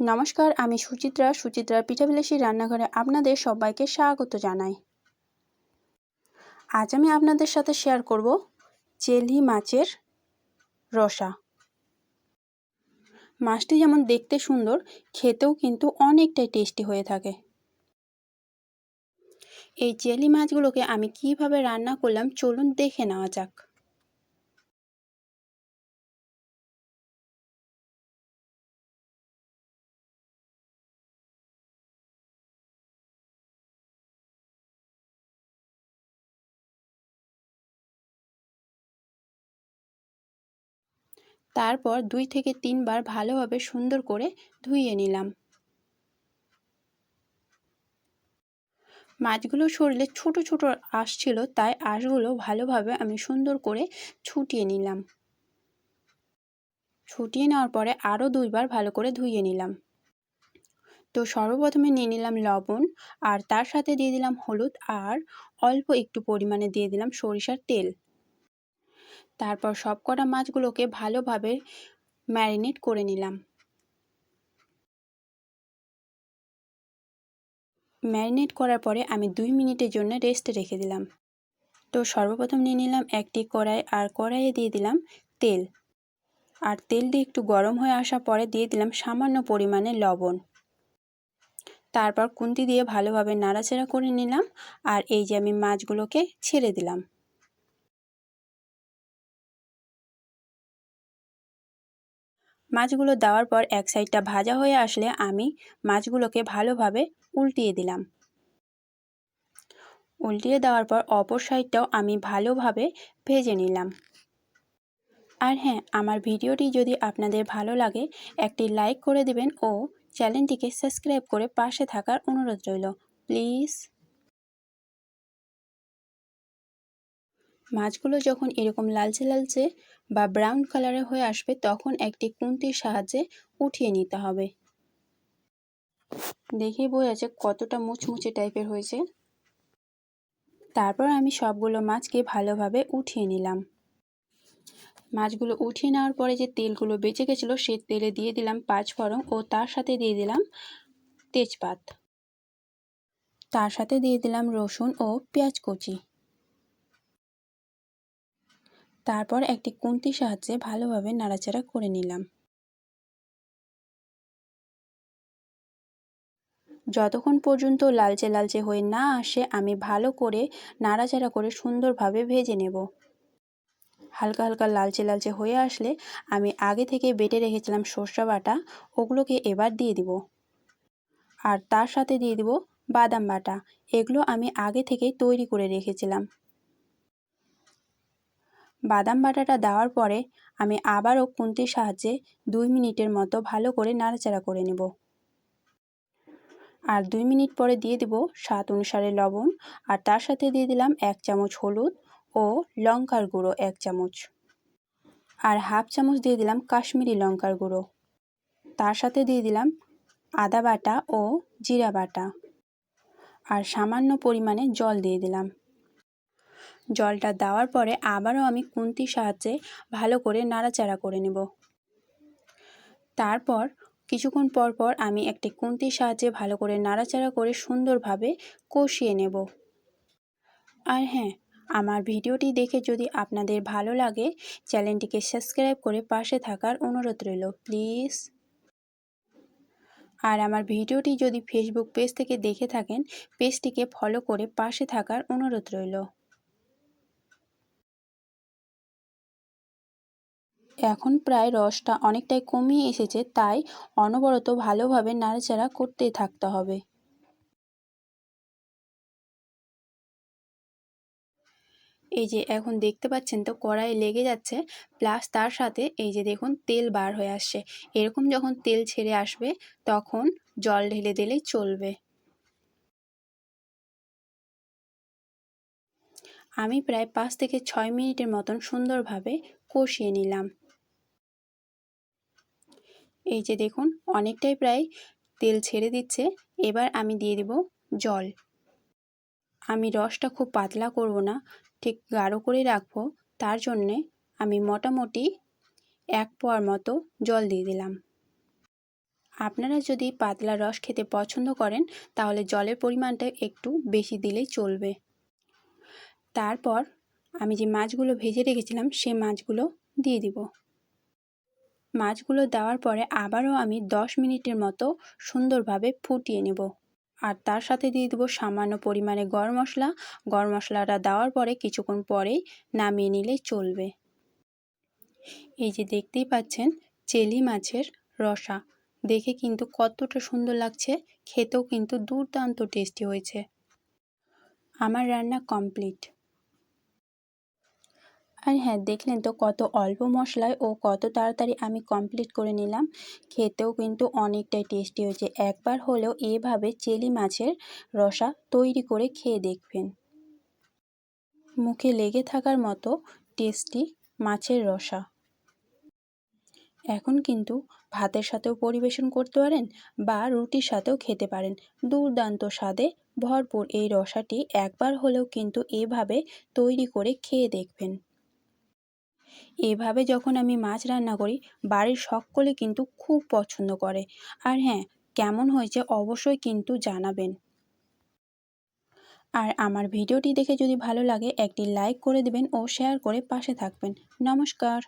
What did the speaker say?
নমস্কার, আমি সুচিত্রা। সুচিত্রার পিঠাবিলাসী রান্নাঘরে আপনাদের সবাইকে স্বাগত জানাই। আজ আমি আপনাদের সাথে শেয়ার করব চেলি মাছের রসা। মাছটি যেমন দেখতে সুন্দর, খেতেও কিন্তু অনেকটাই টেস্টি হয়ে থাকে। এই চেলি মাছগুলোকে আমি কীভাবে রান্না করলাম চলুন দেখে নেওয়া যাক। তারপর দুই থেকে তিনবার ভালোভাবে সুন্দর করে ধুইয়ে নিলাম। মাছগুলো শরীরে ছোট ছোট আঁশ ছিল, তাই আঁশগুলো ভালোভাবে আমি সুন্দর করে ছুটিয়ে নিলাম। ছুটিয়ে নেওয়ার পরে আরও দুইবার ভালো করে ধুইয়ে নিলাম। তো সর্বপ্রথমে নিয়ে নিলাম লবণ, আর তার সাথে দিয়ে দিলাম হলুদ, আর অল্প একটু পরিমাণে দিয়ে দিলাম সরিষার তেল। তারপর সব কটা মাছগুলোকে ভালোভাবে ম্যারিনেট করে নিলাম। ম্যারিনেট করার পরে আমি দুই মিনিটের জন্য রেস্টে রেখে দিলাম। তো সর্বপ্রথম নিয়ে নিলাম একটি কড়াই আর কড়াইয়ে দিয়ে দিলাম তেল। আর তেলটি একটু গরম হয়ে আসার পরে দিয়ে দিলাম সামান্য পরিমাণে লবণ। তারপর কুন্তি দিয়ে ভালোভাবে নাড়াচাড়া করে নিলাম আর এই যে আমি মাছগুলোকে ছেড়ে দিলাম। মাছগুলো দেওয়ার পর এক সাইডটা ভাজা হয়ে আসলে আমি মাছগুলোকে ভালোভাবে উল্টিয়ে দিলাম। উল্টিয়ে দেওয়ার পর অপর সাইডটাও আমি ভালোভাবে ভেজে নিলাম। আর হ্যাঁ আমার ভিডিওটি যদি আপনাদের ভালো লাগে, একটি লাইক করে দেবেন ও চ্যানেলটিকে সাবস্ক্রাইব করে পাশে থাকার অনুরোধ রইল। প্লিজ। মাছগুলো যখন এরকম লালচে লালচে বা ব্রাউন কালারে হয়ে আসবে, তখন একটি কুন্তির সাহায্যে উঠিয়ে নিতে হবে। দেখেই বোঝা যাচ্ছে কতটা মুচমুচে টাইপের হয়েছে। তারপর আমি সবগুলো মাছকে ভালোভাবে উঠিয়ে নিলাম। মাছগুলো উঠিয়ে নেওয়ার পরে যে তেলগুলো বেঁচে গেছিল সে তেলে দিয়ে দিলাম পাঁচ পাঁচফোড়ন ও তার সাথে দিয়ে দিলাম তেজপাত। তার সাথে দিয়ে দিলাম রসুন ও পেঁয়াজ কুচি। তারপর একটি কুন্তির সাহায্যে ভালোভাবে নাড়াচাড়া করে নিলাম। যতক্ষণ পর্যন্ত লালচে লালচে হয়ে না আসে, আমি ভালো করে নাড়াচাড়া করে সুন্দরভাবে ভেজে নেব। হালকা হালকা লালচে লালচে হয়ে আসলে আমি আগে থেকে বেটে রেখেছিলাম সর্ষা বাটা, ওগুলোকে এবার দিয়ে দিব। আর তার সাথে দিয়ে দিব বাদাম বাটা, এগুলো আমি আগে থেকেই তৈরি করে রেখেছিলাম। বাদাম বাটাটা দেওয়ার পরে আমি আবারও খুন্তির সাহায্যে দুই মিনিটের মতো ভালো করে নাড়াচাড়া করে নেব। আর দুই মিনিট পরে দিয়ে দেব স্বাদ অনুসারে লবণ, আর তার সাথে দিয়ে দিলাম এক চামচ হলুদ ও লঙ্কার গুঁড়ো এক চামচ। আর হাফ চামচ দিয়ে দিলাম কাশ্মীরি লঙ্কার গুঁড়ো। তার সাথে দিয়ে দিলাম আদা বাটা ও জিরা বাটা। আর সামান্য পরিমাণে জল দিয়ে দিলাম। জলটা দেওয়ার পরে আবারও আমি কুন্তির সাহায্যে ভালো করে নাড়াচাড়া করে নেব। তারপর কিছুক্ষণ পর পর আমি একটি কুন্তির সাহায্যে ভালো করে নাড়াচাড়া করে সুন্দরভাবে কষিয়ে নেব। আর হ্যাঁ আমার ভিডিওটি দেখে যদি আপনাদের ভালো লাগে, চ্যানেলটিকে সাবস্ক্রাইব করে পাশে থাকার অনুরোধ রইল, প্লিজ। আর আমার ভিডিওটি যদি ফেসবুক পেজ থেকে দেখে থাকেন, পেজটিকে ফলো করে পাশে থাকার অনুরোধ রইল। এখন প্রায় রসটা অনেকটাই কমিয়ে এসেছে, তাই অনবরত ভালোভাবে নাড়াচাড়া করতে থাকতে হবে। এই যে, এখন দেখতে পাচ্ছেন তো কড়াই লেগে যাচ্ছে, প্লাস তার সাথে এই যে দেখুন তেল বার হয়ে আসছে। এরকম যখন তেল ছেড়ে আসবে, তখন জল ঢেলে দিলেই চলবে। আমি প্রায় পাঁচ থেকে ছয় মিনিটের মতন সুন্দরভাবে কষিয়ে নিলাম। এই যে দেখুন, অনেকটাই প্রায় তেল ছেড়ে দিচ্ছে। এবার আমি দিয়ে দিব জল। আমি রসটা খুব পাতলা করব না, ঠিক গাঢ় করে রাখব। তার জন্যে আমি মোটামুটি এক পোয়ার মতো জল দিয়ে দিলাম। আপনারা যদি পাতলা রস খেতে পছন্দ করেন, তাহলে জলের পরিমাণটা একটু বেশি দিলেই চলবে। তারপর আমি যে মাছগুলো ভেজে রেখেছিলাম, সে মাছগুলো দিয়ে দিব। মাছগুলো দেওয়ার পরে আবারও আমি দশ মিনিটের মতো সুন্দরভাবে ফুটিয়ে নেব। আর তার সাথে দিয়ে দেবো সামান্য পরিমাণে গরম মশলা। গরম মশলাটা দেওয়ার পরে কিছুক্ষণ পরেই নামিয়ে নিলেই চলবে। এই যে দেখতেই পাচ্ছেন, চেলি মাছের রসা। দেখে কিন্তু কতটা সুন্দর লাগছে, খেতেও কিন্তু দুর্দান্ত টেস্টি হয়েছে। আমার রান্না কমপ্লিট। আর হ্যাঁ দেখলেন তো কত অল্প মশলায় ও কত তাড়াতাড়ি আমি কমপ্লিট করে নিলাম। খেতেও কিন্তু অনেকটাই টেস্টি হয়েছে। একবার হলেও এভাবে চেলি মাছের রসা তৈরি করে খেয়ে দেখবেন। মুখে লেগে থাকার মতো টেস্টি মাছের রসা। এখন কিন্তু ভাতের সাথেও পরিবেশন করতে পারেন বা রুটির সাথেও খেতে পারেন। দুর্দান্ত স্বাদে ভরপুর এই রসাটি একবার হলেও কিন্তু এভাবে তৈরি করে খেয়ে দেখবেন। এভাবে যখন আমি মাছ রান্না করি, বাড়ির সকলে কিন্তু খুব পছন্দ করে। আর হ্যাঁ কেমন হয়েছে অবশ্যই কিন্তু জানাবেন। আর আমার ভিডিওটি দেখে যদি ভালো লাগে, একটি লাইক করে দেবেন ও শেয়ার করে পাশে থাকবেন। নমস্কার।